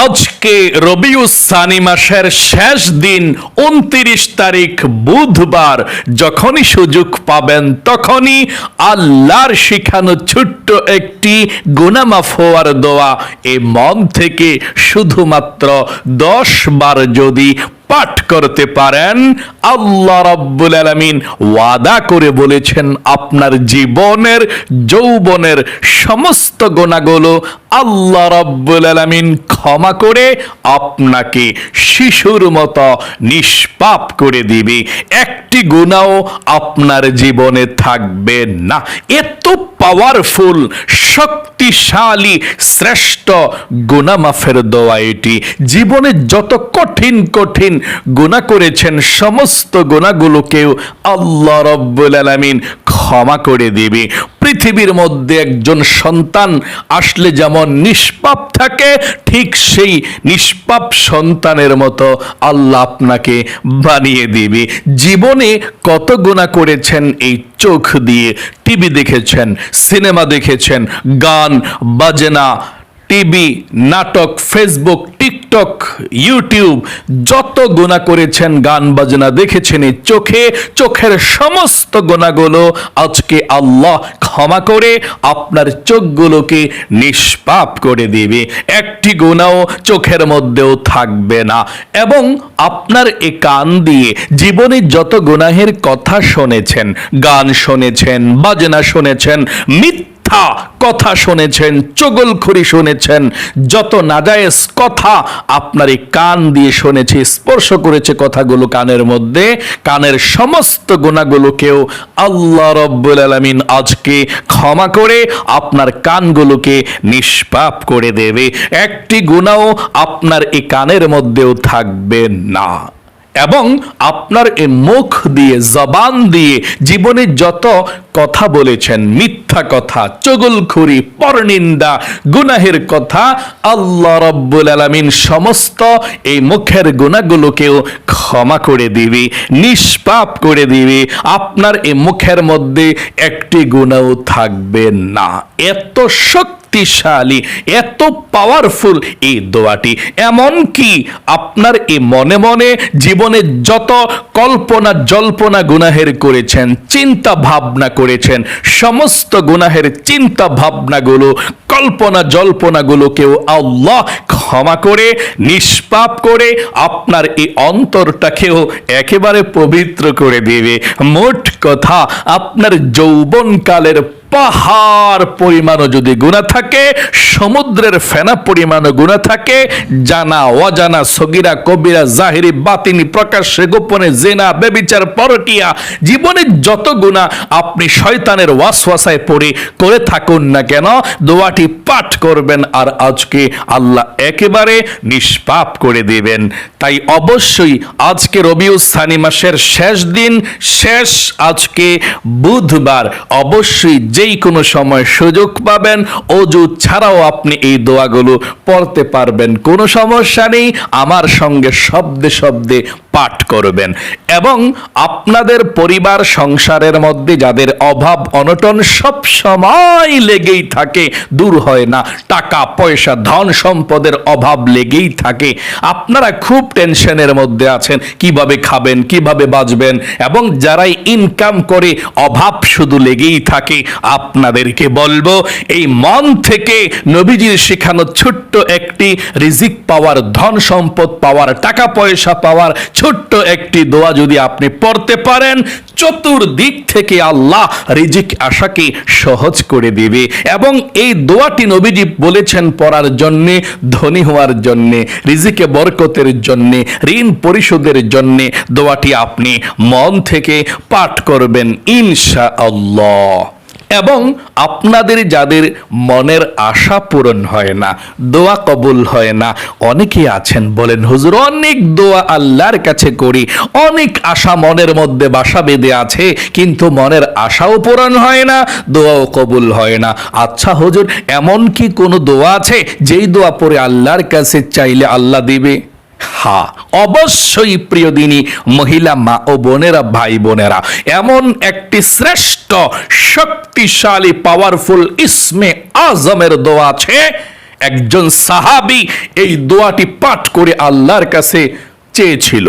আজকে রবিউসানি মাসের শেষ দিন উনত্রিশ তারিখ বুধবার, যখনই সুযোগ পাবেন তখনই আল্লাহর শিখানো ছোট্ট একটি গুনামাফ হওয়ার দোয়া। এ মন থেকে শুধুমাত্র দশ বার যদি পাঠ করতে পারেন, আল্লাহ রাব্বুল আলামিন ওয়াদা করে বলেছেন, আপনার জীবনের, যৌবনের সমস্ত গোনাগুলো আল্লাহ রাব্বুল আলামিন ক্ষমা করে আপনাকে শিশুর মতো নিষ্পাপ করে দিবে। একটি গুণাও আপনার জীবনে থাকবে না। এত পাওয়ারফুল শক্তিশালী, শ্রেষ্ঠ গুণামাফের দোয়া এটি। জীবনে যত কঠিন কঠিন গুণা করেছেন, সমস্ত গুণাগুলোকেও আল্লাহ রব্বুল আলামিন ক্ষমা করে দেবে। পৃথিবীর মধ্যে একজন সন্তান আসলে যেমন নিষ্পাপ থাকে, ঠিক সেই নিষ্পাপ সন্তানের মতো আল্লাহ আপনাকে বানিয়ে দেবে। জীবনে কত গুণা করেছেন এই চোখ দিয়ে টিভি দেখেছেন, সিনেমা দেখেছেন, গান, বাজনা টিভি, নাটক, ফেসবুক, টিকটক, ইউটিউব, যত গোনা করেছেন, গান বাজনা দেখেছেন চোখে, চোখের সমস্ত গোনাগুলো আজকে আল্লাহ ক্ষমা করে আপনার চোখগুলোকে নিষ্পাপ করে দেবে। একটি গোনাও চোখের মধ্যেও থাকবে না। এবং আপনার এ কান দিয়ে জীবনে যত গুনাহের কথা শুনেছেন, গান শুনেছেন, বাজনা শুনেছেন, মিথ্যা মিথ্যা কথা শুনেছেন চগলখড়ি শুনেছেন, যত নাজায়েজ কথা আপনার এই কান দিয়ে শুনেছে, স্পর্শ করেছে কথাগুলো কানের মধ্যে, কানের সমস্ত গুণাগুলোকেও আল্লাহ রব্বুল আলমিন আজকে ক্ষমা করে আপনার কানগুলোকে নিষ্পাপ করে দেবে। একটি গুণাও আপনার এই কানের মধ্যেও থাকবে না। এবং আপনার এই মুখ দিয়ে, জবান দিয়ে জীবনে যত কথা বলেছেন, মিথ্যা কথা, চগলখুরি, পরনিন্দা, গুনাহের কথা, আল্লাহ রব্বুল আলামিন সমস্ত এই মুখের গুণাগুলোকেও ক্ষমা করে দিবি, নিষ্পাপ করে দিবি। আপনার এই মুখের মধ্যে একটি গুণাও থাকবে না। এত শক্তি শক্তিশালী, এত পাওয়ারফুল এই দোয়াটি। এমন কি আপনার এই মনে মনে জীবনে যত কল্পনা জল্পনা গুনাহের করেছেন, চিন্তা ভাবনা করেছেন, সমস্ত গুনাহের চিন্তা ভাবনাগুলো, কল্পনা জল্পনাগুলোকেও আল্লাহ ক্ষমা করে, নিষ্পাপ করে আপনার এই অন্তরটাকেও একেবারে পবিত্র করে দেবে। মোট কথা, আপনার যৌবনকালের পাহাড় পরিমাণও যদি গুণা থাকে, সমুদ্রের ফেনা পরিমাণও গুণা থাকে, জানা, অজানা, সগিরা, কবিরা, জাহিরি, বাতিনি, প্রকাশ্যে, গোপনে, জেনা, বেবিচার, পরকিয়া জীবনে যত গুণা আপনি শয়তানের ওয়াসওয়াসায় পড়ে করে থাকুন না কেন, দোয়াটি পাঠ করবেন আর আজকে আল্লাহ একেবারে নিষ্পাপ করে দিবেন। তাই অবশ্যই আজকে রবিউ সানি মাসের শেষ দিন, শেষ আজকে বুধবার, অবশ্যই যেই কোনো সময় সুযোগ পাবেন। অজু ছাড়াও আপনি এই দোয়াগুলো পড়তে পারবেন। কোনো সমস্যা নেই। আমার সঙ্গে শব্দে শব্দে পাঠ করবেন। এবং আপনাদের পরিবার সংসারের মধ্যে যাদের অভাব, অনটন সব সময় লেগেই থাকে, দূর হয় না। টাকা, পয়সা, ধন সম্পদের অভাব লেগেই থাকে। আপনারা খুব টেনশনের মধ্যে আছেন, কীভাবে খাবেন, কীভাবে বাঁচবেন, এবং যারাই ইনকাম করে, অভাব শুধু লেগেই থাকে। আপনাদেরকে বলব, এই মন থেকে নবীজির শেখানো ছোট্ট একটি রিজিক পাওয়ার, ধন সম্পদ পাওয়ার, টাকা, পয়সা পাওয়ার ছোট্ট একটি দোয়া যদি আপনি পড়তে পারেন, চতুর্দিক থেকে আল্লাহ রিজিক আশাকে সহজ করে দিবে। এবং এই দোয়াটি নবীজি বলেছেন পড়ার জন্যে, ধনী হওয়ার জন্যে, রিজিকে বরকতের জন্যে, ঋণ পরিশোধের জন্যে দোয়াটি আপনি মন থেকে পাঠ করবেন ইনশা আল্লাহ এবং আপনাদের যাদের মনের আশা পূরণ হয় না, দোয়া কবুল হয় না অনেকে আছেন বলেন, হুজুর, অনেক দোয়া আল্লাহর কাছে করি, অনেক আশা মনের মধ্যে বাসা বেঁধে আছে, কিন্তু মনের আশাও পূরণ হয় না, দোয়াও কবুল হয় না। আচ্ছা হুজুর, এমন কি কোনো দোয়া আছে, যেই দোয়া পরে আল্লাহর কাছে চাইলে আল্লাহ দিবে? হ্যাঁ অবশ্যই প্রিয় দিনী, মহিলা মা ও বোনেরা, ভাই বোনেরা, এমন একটি শ্রেষ্ঠ শক্তিশালী পাওয়ারফুল ইসমে আজমের দোয়া আছে। একজন সাহাবি এই দোয়াটি পাঠ করে আল্লাহর কাছে চেয়েছিল।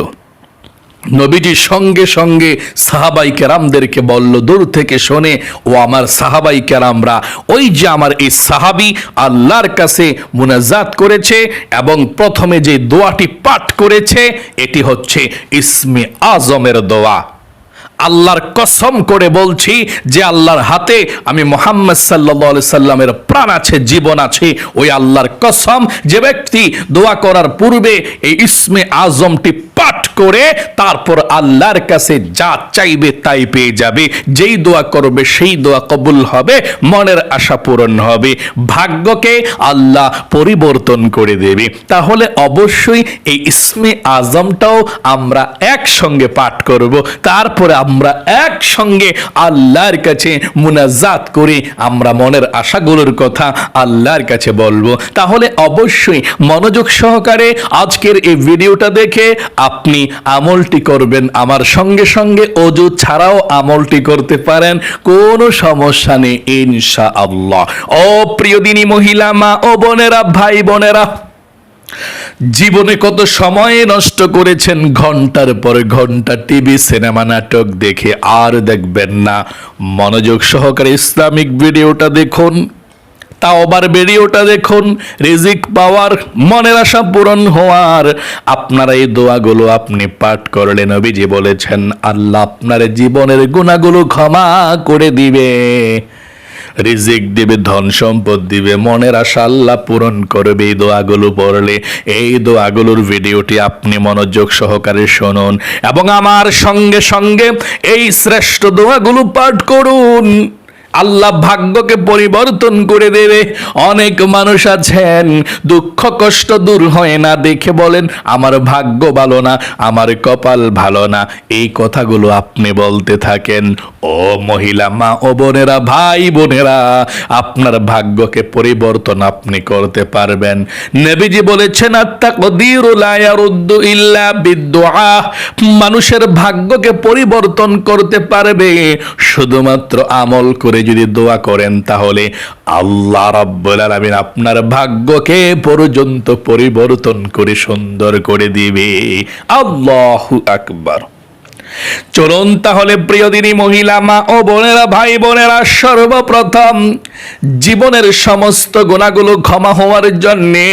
নবীজি সঙ্গে সঙ্গে সাহাবাই কেরামদেরকে বলল, দূর থেকে শোনে, ও আমার সাহাবাই কেরামরা, ওই যে আমার এই সাহাবি আল্লাহর কাছে মুনাজাত করেছে এবং প্রথমে যে দোয়াটি পাঠ করেছে, এটি হচ্ছে ইসমে আজমের দোয়া। আল্লাহর কসম করে বলছি যে আল্লাহর হাতে আমি মোহাম্মদ সাল্লা সাল্লামের প্রাণ আছে, জীবন আছে। ওই আল্লাহর কসম যে ব্যক্তি দোয়া করার পূর্বে এই ইসমে আজমটি পাঠ করে তারপর আল্লাহর কাছে যা চাইবে তাই পেয়ে যাবে। যেই দোয়া করবে সেই দোয়া কবুল হবে, মনের আশা পূরণ হবে। ভাগ্যকে আল্লাহ পরিবর্তন করে দেবে। তাহলে অবশ্যই এই ইসমে আজমটাও আমরা একসঙ্গে পাঠ করব। তারপরে আমরা একসঙ্গে আল্লাহর কাছে মুনাজাত করে। আমরা মনের আশাগুলোর কথা আল্লাহর কাছে বলব। তাহলে অবশ্যই মনোযোগ সহকারে আজকের এই ভিডিওটা দেখে আপনি আমলটি করবেন। আমার সঙ্গে সঙ্গে অজু ছাড়াও আমলটি করতে পারেন। কোনো সমস্যা নেই ইনশা আল্লাহ ও প্রিয় দিনী মহিলা, মা ও বোনেরা, ভাই বোনেরা জীবনে কত সময় নষ্ট করেছেন ঘণ্টার পর ঘণ্টা টিভি, সিনেমা, নাটক দেখে আর দেখবেন না। মনোযোগ সহকারে ইসলামিক ভিডিওটা দেখুন, তাওবার ভিডিওটা দেখুন, রিজিক পাওয়ার, মনের আশা পূরণ হওয়ার। আপনারা এই দোয়াগুলো আপনি পাঠ করলেন নবীজি বলেছেন, আল্লাহ আপনার জীবনের গুণাগুলো ক্ষমা করে দিবে। রিজিক দিবে, ধন সম্পদ দিবে, মনের আশা আল্লাহ পূরণ করবে। এই দোয়াগুলো পড়লে, এই দোয়াগুলোর ভিডিওটি আপনি মনোযোগ সহকারে শুনুন এবং আমার সঙ্গে সঙ্গে এই শ্রেষ্ঠ দোয়াগুলো পাঠ করুন। আল্লাহ ভাগ্যকে পরিবর্তন করে দেবে। অনেক মানুষ আছেন, দুঃখ কষ্ট দূর হয় না, দেখে বলেন, আমার ভাগ্য ভালো না, আমার কপাল ভালো না। এই কথাগুলো আপনি বলতে থাকেন, ও মহিলা মা, ও বোনেরা, ভাই বোনেরা, আপনার ভাগ্যকে পরিবর্তন আপনি করতে পারবেন। নবীজি বলেছেন মানুষের ভাগ্যকে পরিবর্তন করতে পারবে, শুধুমাত্র আমল করে যদি দোয়া করেন, তাহলে আল্লাহ রাব্বুল আলামিন আপনার ভাগ্যকে পর্যন্ত পরিবর্তন করে সুন্দর করে দিবে। আল্লাহু আকবার। চলুন তাহলে প্রিয় দিনী মহিলা, মা ও বোনেরা, ভাই বোনেরা, সর্বপ্রথম জীবনের সমস্ত গুণাগুলো ক্ষমা হওয়ার জন্যে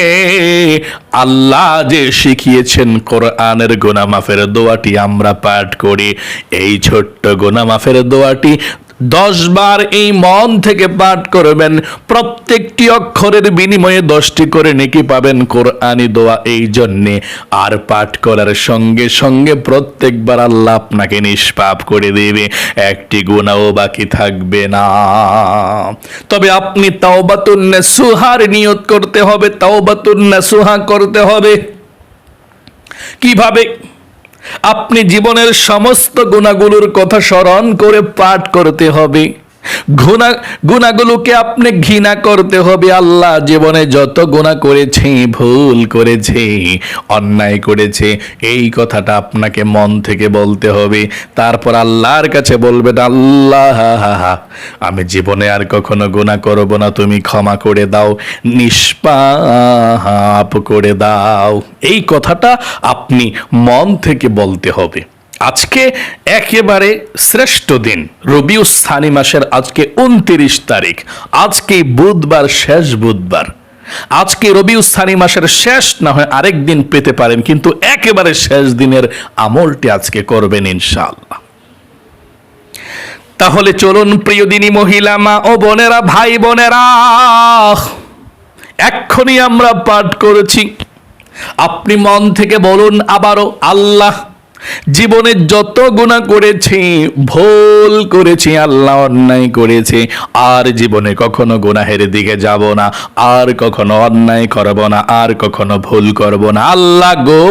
আল্লাহ যে শিখিয়েছেন কোরআনের গোনা মাফের দোয়াটি আমরা পাঠ করি। এই ছোট্ট গোনা মাফের দোয়াটি দশ বার এই মন থেকে পাঠ করবেন। প্রত্যেকটি অক্ষরের বিনিময়ে দশটি করে নেকি পাবেন কোরআনি দোয়া এই জন্যে। আর পাঠ করার সঙ্গে সঙ্গে প্রত্যেকবার আল্লাহ আপনাকে নিষ্পাপ করে দেবে। একটি গুণাও বাকি থাকবে না। তবে আপনি তাওবাতুন সুহার নিয়ত করতে হবে, তাওবাতুন সুহা করতে হবে। কীভাবে আপনি জীবনের সমস্ত গুণাগুলোর কথা স্মরণ করে পাঠ করতে হবে। গুণা, গুণাগুলোকে আপনি ঘৃণা করতে হবে। আল্লাহ জীবনে যত গুণা করেছে, ভুল করেছে, অন্যায় করেছে, এই কথাটা আপনাকে মন থেকে বলতে হবে। তারপর আল্লাহর কাছে বলবেন, আল্লাহ, আমি জীবনে আর কখনো গুণা করব না, তুমি ক্ষমা করে দাও, নিষ্পাপ করে দাও। এই কথাটা আপনি মন থেকে বলতে হবে। আজকে একেবারে শ্রেষ্ঠ দিন। রবিউ স্থানী মাসের আজকে উনত্রিশ তারিখ। আজকে বুধবার, শেষ বুধবার। আজকে রবিউ স্থানী মাসের শেষ না হয় আরেক দিন পেতে পারেন, কিন্তু একেবারে শেষ দিনের আমলটি আজকে করবেন ইনশাআল্লাহ। তাহলে চলুন প্রিয় দিনী মহিলা মা ও বোনেরা, ভাই বোনেরা, এক্ষুনি আমরা পাঠ করেছি। আপনি মন থেকে বলুন আবারও, আল্লাহ জীবনে যত গুণা করেছি, ভুল করেছি, আল্লাহ অন্যায় করেছি। আর জীবনে কখনো গুনাহের দিকে যাব না, আর কখনো অন্যায় করব না, আর কখনো ভুল করব না। আল্লাহ গো,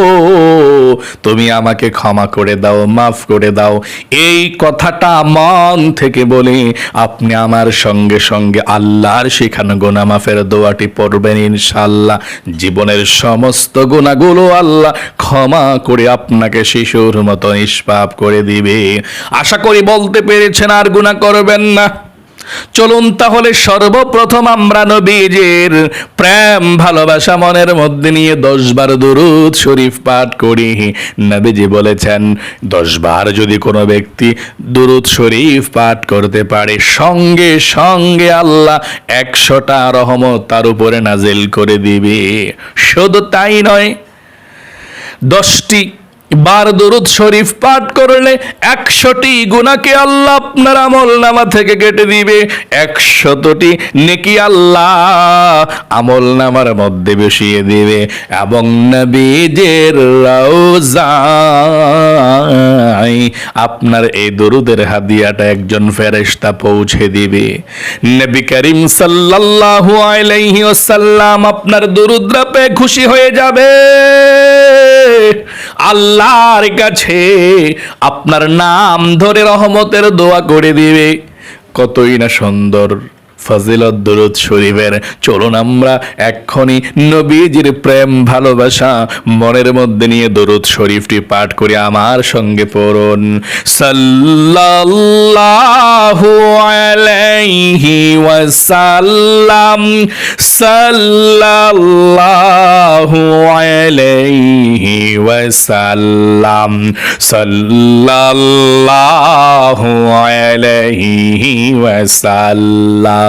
তুমি আমাকে ক্ষমা করে দাও, মাফ করে দাও। এই কথাটা মন থেকে বলে, আপনি আমার সঙ্গে সঙ্গে আল্লাহর শেখানো গোনা মাফের দোয়াটি পড়বেন ইনশাল্লাহ জীবনের সমস্ত গুণাগুলো আল্লাহ ক্ষমা করে আপনাকে শিশুর মতো নিষ্পাপ করে দিবে। আশা করি বলতে পেরেছেন আর গুণা করবেন না। চলুন তাহলে সর্বপ্রথম আমরা নবীজির প্রেম, ভালোবাসা মনের মধ্যে নিয়ে দশ বার দুরুদ শরীফ পাঠ করি। নবীজি বলেছেন দশ বার যদি কোনো ব্যক্তি দুরুদ শরীফ পাঠ করতে পারে, সঙ্গে সঙ্গে আল্লাহ একশোটা রহমত তার উপরে নাজিল করে দিবে। শুধু তাই নয়, দশটি বার দরুদ শরীফ পাঠ করলে একশোটি গুণাকে আল্লাহ আপনার আমল নামা থেকে কেটে দিবে। একশতটি নেকি আল্লাহ আমল নামার মধ্যে বসিয়ে দিবে। এবং নবীজের রওজায় আপনার এই দরুদের হাদিয়াটা একজন ফেরেশতা পৌঁছে দিবে। নবী করিম সাল্লাল্লাহু আলাইহি ওয়াসাল্লাম আপনার দরুদরা পেয়ে খুশি হয়ে যাবে। আল্লাহর কাছে আপনার নাম ধরে রহমতের দোয়া করে দিবে। কতই না সুন্দর। ফজিলত দরুদ শরীফের। চলুন আমরা এক্ষুনি নবীজির প্রেম, ভালোবাসা, মনের মধ্যে নিয়ে দরুদ শরীফটি পাঠ করে। আমার সঙ্গে পড়ুন। সাল্লাল্লাহু আলাইহি ওয়াসাল্লাম, সাল্লাল্লাহু আলাইহি ওয়াসাল্লাম, সাল্লাল্লাহু আলাইহি ওয়াসাল্লাম।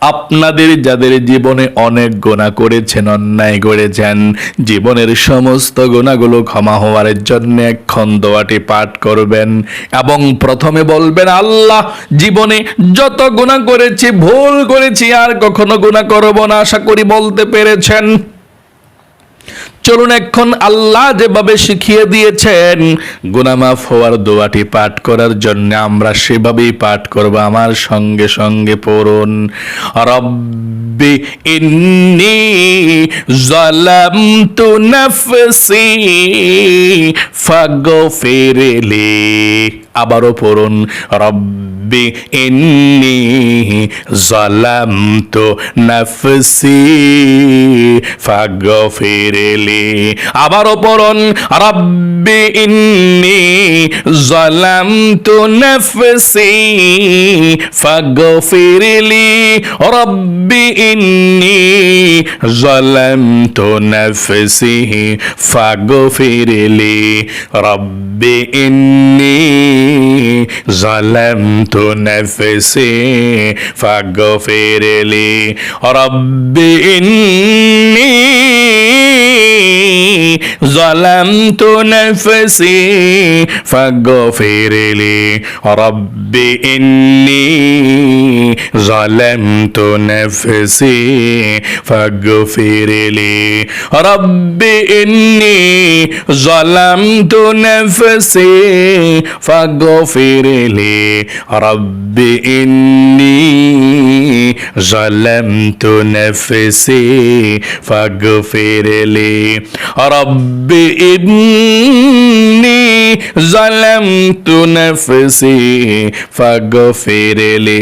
আপনাদের যাদের জীবনে অনেক গোনা করেছেন, অন্যায় করেছেন, জীবনের সমস্ত গোনাগুলো ক্ষমা হওয়ার জন্য এখন দোয়াটি পাঠ করবেন এবং প্রথমে বলবেন, আল্লাহ, জীবনে যত গোনা করেছি, ভুল করেছি আর কখনো গোনা করব না, আশা করি বলতে পেরেছেন। চলুন এখন আল্লাহ যেভাবে শিখিয়ে দিয়েছেন গুনামাফ হওয়ার দোয়াটি পাঠ করার জন্য আমরা সেভাবেই পাঠ করব। আমার সঙ্গে সঙ্গে পড়ুন, রব্বি ইন্নি জালামতু নাফসি ফাগফিরলি আবারও পড়ুন, রব্বি ইন্নি জালামতু নাফসি ফাগফিরলি আবারও পড়ুন রব্বি ইন্নি জালামতু নাফসি ফাগফিরলি রব্বি ইন্নি জালামতু নাফসি ফাগফিরলি রব্বি ইন্নি জালামতু নাফসি ফাগফিরলি রব্বি ইন্নি ظلمت نفسي فاغفر لي رب إني ظلمت نفسي فاغفر لي رب إني ظلمت نفسي فاغفر لي رب إني ظلمت نفسي فاغفر لي رب إني ظلمت نفسي فاغفر لي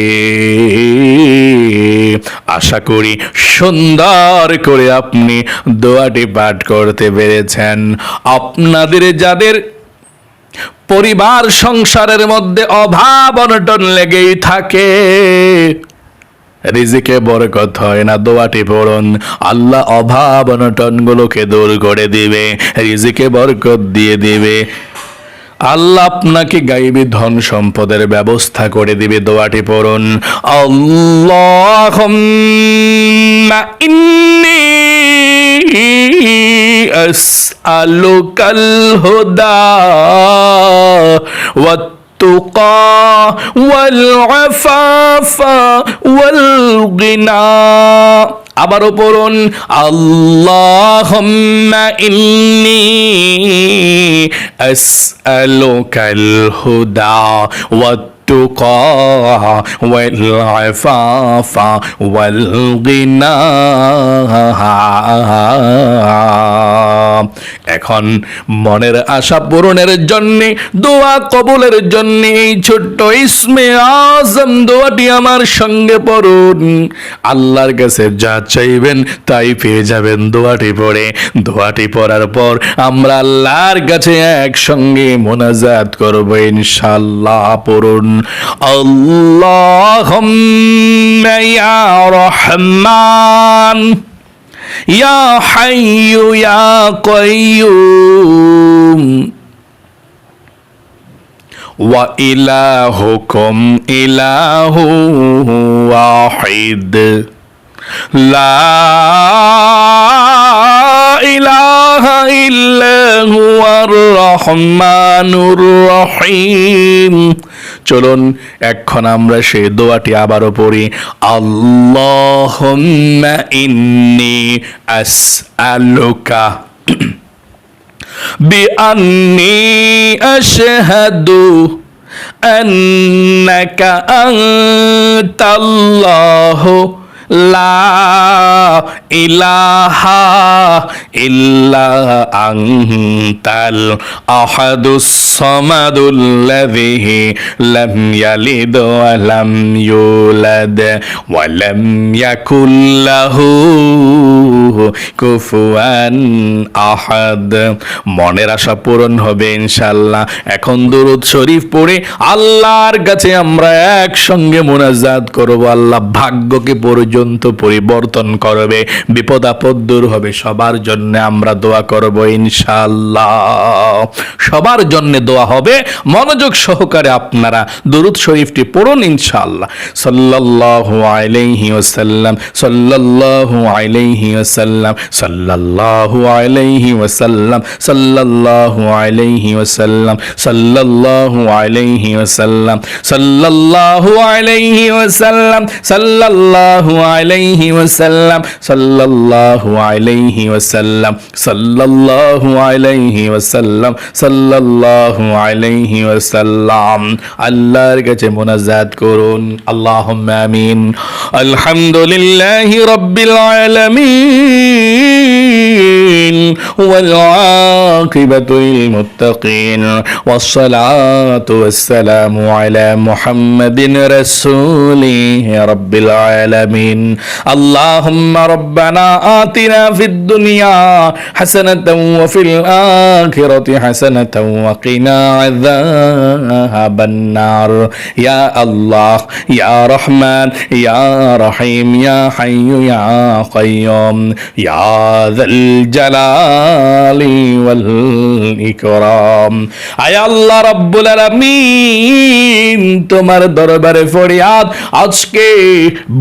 আশা করি সুন্দর করে আপনি দোয়াটি পাঠ করতে পেরেছেন আপনাদের যাদের পরিবার সংসারের মধ্যে অভাব অনটন লেগেই থাকে। রিজিকে বরকত হয় না, দোয়াটি পড়ুন। আল্লাহ অভাব অনটন গুলোকে দূর করে দিবে, রিজিকে বরকত দিয়ে দিবে। আল্লাহ আপনাকে গাইবি ধন সম্পদের ব্যবস্থা করে দিবে, দোয়াটি পড়ুন। আল্লাহ ইন্নি আসআলুকাল হুদা ওয়াত والتقى والعفاف والغنى আবারও পড়ুন আল্লাহুম্মা ইন্নি আসআলুকাল হুদা ওয়াত التقى والعفاف والغنى. এখন মনের আশা পূরণের জন্য, দোয়া কবুলের জন্য, এই ছোট্ট ইসমে আজম দোয়াটি আমার সঙ্গে পড়ুন। আল্লাহর কাছে যা চাইবেন তাই পেয়ে যাবেন দোয়াটি পড়ে। দোয়াটি পড়ার পর আমরা আল্লাহর কাছে একসঙ্গে মোনাজাত করব ইনশাল্লাহ পড়ুন। আল্লাহ রহমান। يا حي يا قيوم. وإلهكم إله واحد. لا إله إلا هو الرحمن الرحيم. চলুন এখন আমরা সেই দোয়াটি আবারও পড়ি আল্লাহুম্মা ইন্নি আসআলুকা بأني أشهد أنك أنت الله লা ইল্লা কুফুয়ান আহাদ। মনের আশা পূরণ হবে ইনশাল্লাহ এখন দুরুদ শরীফ পড়ে আল্লাহর কাছে আমরা একসঙ্গে মোনাজাত করব। আল্লাহ ভাগ্যকে পরিচয় পর্যন্ত পরিবর্তন করবে। বিপদ আপদ দূর হবে। সবার জন্য আমরা দোয়া করব ইনশাল্লাহ সবার জন্য দোয়া হবে। মনোযোগ সহকারে আপনারা দুরুদ শরীফটি পড়ুন ইনশাল্লাহ সাল্লাল্লাহু আলাইহি ওয়াসাল্লাম, সাল্লাল্লাহু আলাইহি ওয়াসাল্লাম, সাল্লাল্লাহু আলাইহি ওয়াসাল্লাম, সাল্লাল্লাহু আলাইহি ওয়াসাল্লাম, সাল্লাল্লাহু আলাইহি ওয়াসাল্লাম, সাল্লাল্লাহু আলাইহি ওয়াসাল্লাম, সাল্লাল্লাহু আলাইহি ওয়াসাল্লাম, সাল্লাল্লাহু আলাইহি ওয়াসাল্লাম, সাল্লাল্লাহু আলাইহি ওয়াসাল্লাম, সাল্লাল্লাহু আলাইহি ওয়াসাল্লাম। আল্লাহর কাছে মোনাজাত করুন। আল্লাহুম্মা আমিন। আলহামদুলিল্লাহি রাব্বিল আলামিন। والعاقبة للمتقين والصلاة والسلام على محمد رسول رب العالمين اللهم ربنا آتنا في الدنيا حسنة وفي الآخرة حسنة وقنا عذاب النار يا الله يا رحمن يا رحيم يا حي يا قيوم يا ذا الجلال জালালি ইকরাম আয় আল্লাহ রাব্বুল আলামিন, তোমার দরবারে ফরিয়াদ। আজকে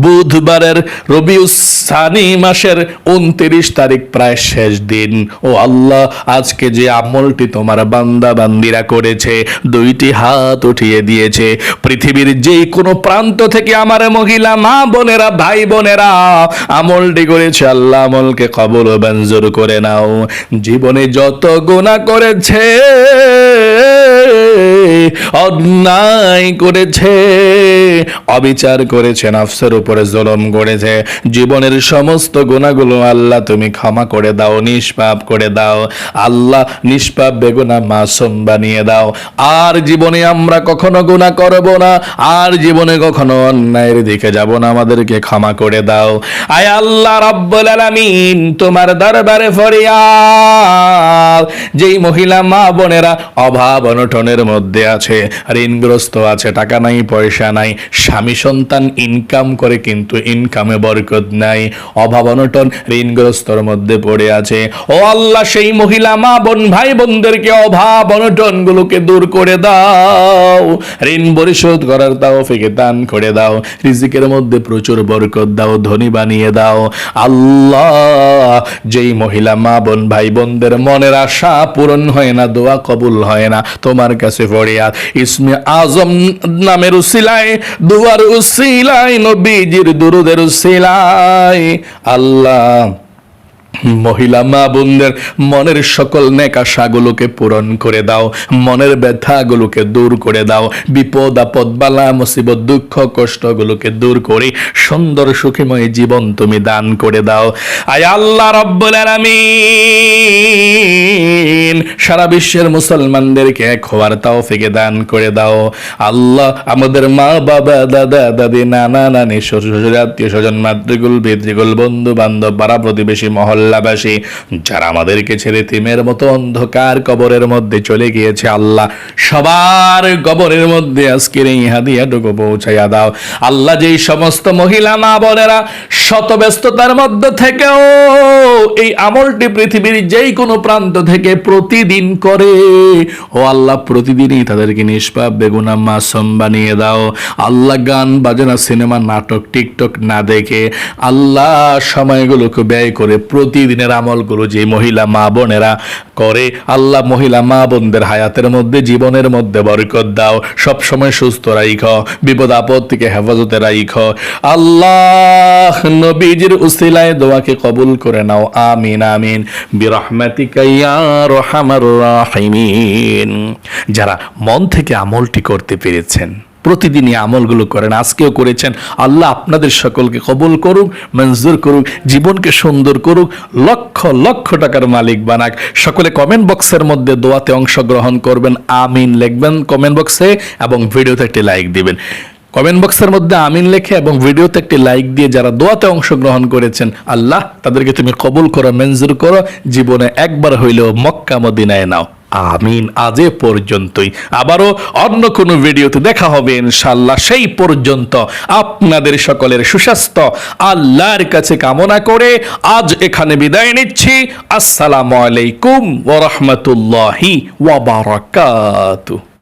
বুধবারের রবিউসানি মাসের উনত্রিশ তারিখ, প্রায় শেষ দিন। ও আল্লাহ, আজকে যে আমলটি তোমার বান্দা বান্দিরা করেছে, দুইটি হাত উঠিয়ে দিয়েছে। পৃথিবীর যে কোনো প্রান্ত থেকে আমার মহিলা, মা বোনেরা, ভাই বোনেরা, আমলটি করেছে। আল্লাহ আমলকে কবল মঞ্জুর করে না নাও জীবনে যত গোনা করেছে অন্যায় করেছে, অবিচার করেছে, নফসের উপরে জলম করেছে। জীবনের সমস্ত গুণাগুলো আল্লাহ তুমি ক্ষমা করে দাও, নিষ্পাপ করে দাও। আল্লাহ নিষ্পাপ বেগুনা মাসুম বানিয়ে দাও। আর জীবনে আমরা কখনো গুণা করব না, আর জীবনে কখনো অন্যায়ের দিকে যাব না, আমাদেরকে ক্ষমা করে দাও। আয় আল্লাহ রাব্বুল আলামিন, তোমার দরবারে ফরিয়াদ। যেই মহিলা মা বোনেরা অভাব অনটনের মধ্যে আছে ঋণগ্রস্ত আছে, টাকা নাই, পয়সা নাই। স্বামী সন্তান ইনকাম করে কিন্তু ইনকামে বরকত নাই। অভাব অনটন ঋণগ্রস্তর মধ্যে পড়ে আছে। ও আল্লাহ, সেই মহিলা মা, বোন, ভাই বোনদেরকে অভাব অনটন গুলোকে দূর করে দাও। ঋণ পরিশোধ করার দাও ফেকে দান করে দাও। রিজিকের মধ্যে প্রচুর বরকত দাও, ধনী বানিয়ে দাও। আল্লাহ, যেই মহিলা মা, বোন, ভাই বোনদের মনের আশা পূরণ হয় না, দোয়া কবুল হয় না। তোমার কাছে করে আর ইসমে আজম নামের উসিলায় দুয়ার উসিলায় নবীজির দুরুদের উসিলায়। আল্লাহ মহিলা মা বোনদের মনের সকল নেকাশাগুলোকে পূরণ করে দাও, মনের ব্যথাগুলোকে দূর করে দাও, বিপদ, আপদ, বালা, মুসিবত, দুঃখ, কষ্টগুলোকে দূর করে সুন্দর সুখীময় জীবন তুমি দান করে দাও। আয় আল্লাহ রব্বুল আলামিন, সারা বিশ্বের মুসলমানদেরকে এক হওয়ার তৌফিকে দান করে দাও। আল্লাহ আমাদের মা, বাবা, দাদা, দাদি, নানা, নানি, শ্বশুর আত্মীয় স্বজন, মাতৃকুল, পিতৃকুল বন্ধু বান্ধব পাড়া প্রতিবেশী মহল্লাবাসী যারা আমাদেরকে ছেড়ে তিমের মতো অন্ধকার কবরের মধ্যে চলে গিয়েছে, আল্লাহ সবার কবরের মধ্যে আজকের এই হাদিয়াটুকু পৌঁছাইয়া দাও। আল্লাহ যেই সমস্ত মহিলা মা বোনেরা শত ব্যস্ততার মধ্যে থেকেও এই আমলটি পৃথিবীর যেই কোনো প্রান্ত থেকে প্রতিদিন করে, ও আল্লাহ প্রতিদিনই তাদেরকে নিষ্পাপ, বেগুনা, মাসম বানিয়ে দাও। আল্লাহ গান, বাজনা, সিনেমা, নাটক, টিকটক না দেখে আল্লাহ সময়গুলোকে ব্যয় করে প্রতিদিনের আমলগুলো যে মহিলা, মা বোনেরা করে, আল্লাহ মহিলা, মা বোনদের হায়াতের মধ্যে, জীবনের মধ্যে বরকত দাও। সব সময় সুস্থ রাইখ, বিপদ আপদ থেকে হেফাজতে রাইখ। আল্লাহ নবীজির উসিলায় দোয়াকে কবুল করে নাও। আমিন আমিন। বিরহমাতিকা ইয়া রাহিমিন। যারা মন থেকে আমলটি করতে পেরেছেন প্রতিদিনই আমলগুলো করেন। আজকেও করেছেন। আল্লাহ আপনাদের সকলকে কবল করুক, মঞ্জুর করুক, জীবনকে সুন্দর করুক, লক্ষ লক্ষ টাকার মালিক বানাক। সকলে কমেন্ট বক্সের মধ্যে দোয়াতে অংশগ্রহণ করবেন। আমিন লিখবেন কমেন্ট বক্সে এবং ভিডিওতে একটি লাইক দিবেন। কমেন্ট বক্সের মধ্যে আমিন লেখে এবং ভিডিওতে একটি লাইক দিয়ে যারা দোয়াতে অংশগ্রহণ করেছেন, আল্লাহ তাদেরকে তুমি কবুল করো, মঞ্জুর করো, জীবনে একবার হইলেও মক্কা মদিনায় নাও। আমিন আজ এ পর্যন্তই। আবারও অন্য কোনো ভিডিওতে দেখা হবে ইনশাল্লাহ সেই পর্যন্ত আপনাদের সকলের সুস্বাস্থ্য, আল্লাহর কাছে কামনা করে আজ এখানে বিদায় নিচ্ছি। আসসালামু আলাইকুম ওরহমতুল্লাহি ওয়াবারাকাতু